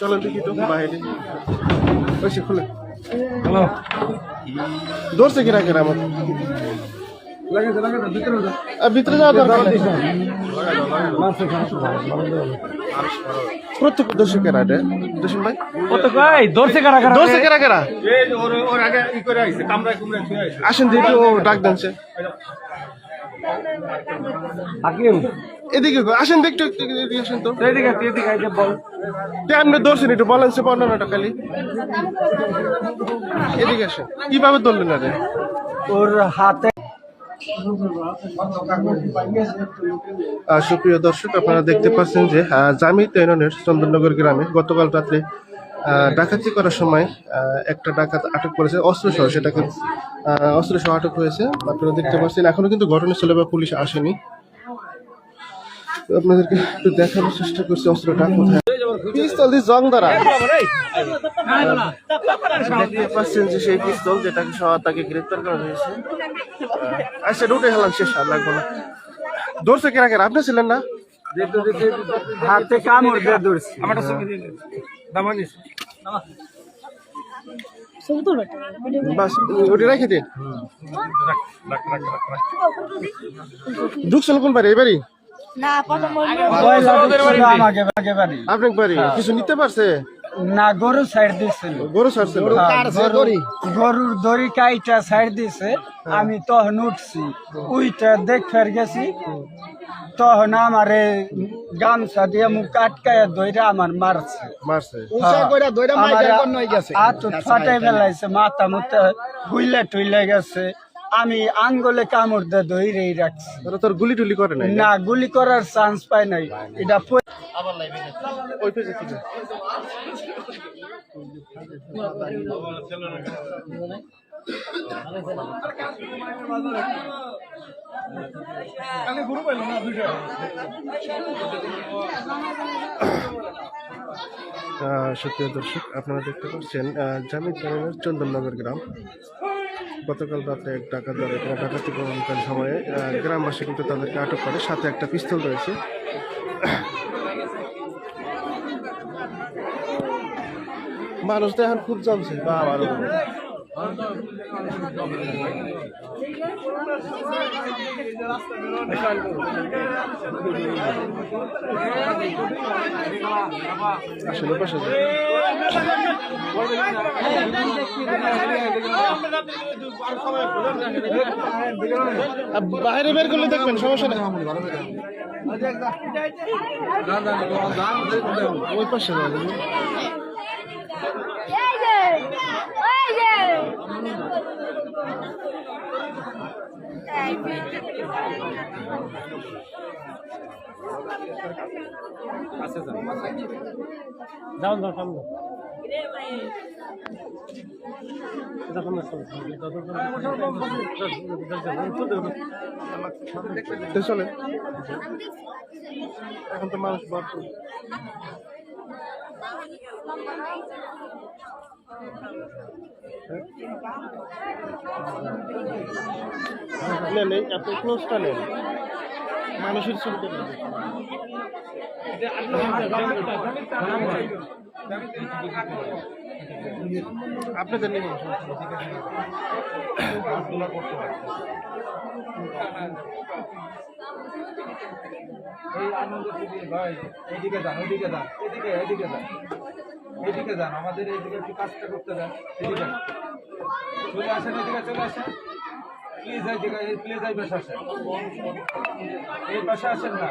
চলো দেখি তো বাইরে। ওই সে খুলে। হ্যালো। ধরছে কিনা কিনা আমার? ভিতরে যাওয়া প্রত্যেক দর্শক এটা। ভাই কারা কারা? করে আসেন দেখি ও ডাক দেনছে। হাকিম এদিকে আসেন দেখতে এদিকে আসেন তো। এদিকে এদিকে যে বল। ধরছেন একটু বলেন সে বর্ণনাটা খালি। এদিকে আসেন। কীভাবে ধরলেন আরে? ওর হাতে সুপ্রিয় দর্শক আপনারা দেখতে পাচ্ছেন যে জামিত ইউনিয়নের চন্দননগর গ্রামে গতকাল রাত্রে ডাকাতি করার সময় একটা ডাকাত আটক করেছে অস্ত্র সহ সেটাকে আহ, অস্ত্র সহ আটক হয়েছে আপনারা দেখতে পাচ্ছেন। এখনও কিন্তু ঘটনাস্থলে বা পুলিশ আসেনি। তো আপনাদেরকে একটু দেখানোর চেষ্টা করছি অস্ত্রটা কোথায়। পিস্তল দিয়ে জং দ্বারা দেখতে পাচ্ছেন যে সেই পিস্তল যেটাকে সহ তাকে গ্রেপ্তার করা হয়েছে। আচ্ছা রুটে হেলাম শেষ আর লাগবো না। ধরছে কেনা কেনা আপনি ছিলেন না? হাতে কামড় দিয়ে ধরছে। আমারটা। দামানিস বাস ওটি রেখে দিন রাখ রাখ রাখ রাখ ঢুকছিল কোন বাড়ি এবারই আপনার কিছু নিতে পারছে? না গরু সাইড দিছিল গরু ছাড়ছে গরুর দড়ি কাইটা সাইড দিছে। আমি তখন উঠছি। উইটা দেখবার গেছি। তখন আমারে গামছা দিয়ে মুখ আটকায় ধইরা আমার মারছে। মারছে। হাত ফাটাই ফেলাইছে মাথা মুথা হুইলে টুইলে গেছে। আমি আঙ্গুলে কামড় দিয়ে ধইরেই রাখছি। ওরা তোর গুলি টুলি করে নাই? না গুলি করার চান্স পাই নাই। এটা ওই পেজে আহ, সুপ্রিয় দর্শক, আপনারা দেখতে পাচ্ছেন জামিন জামিনের চন্দননগর গ্রাম। গতকাল রাতে এক ডাকাত দল এখানে ডাকাতি করণকার সময়ে গ্রামবাসী কিন্তু তাদেরকে আটক করে। সাথে একটা পিস্তল রয়েছে। মানুষ তো এখন খুব জমছে। বাবা রে। বাবা। আসলে পাশে বাইরে বের করলে দেখবেন সমস্যা নেই। ওই পাশে যান। এই যে এই যে যাও যাও সামনে। এখন তো মানুষ ভরপুর। নেন এই আপনি ক্লোজটা নেন মানুষের ছবিটা নেন আপনাদের নেই এই আনন্দ ভাই এইদিকে যান ওইদিকে যান, এদিকে এদিকে যান এদিকে যান। আমাদের এইদিকে একটু কাজটা করতে যান এদিকে। চলে আসেন, এদিকে চলে আসেন। প্লিজ এইদিকে প্লিজ এই পাশে আসেন। এই পাশে আসেন না।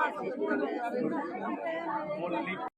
二十五块钱一斤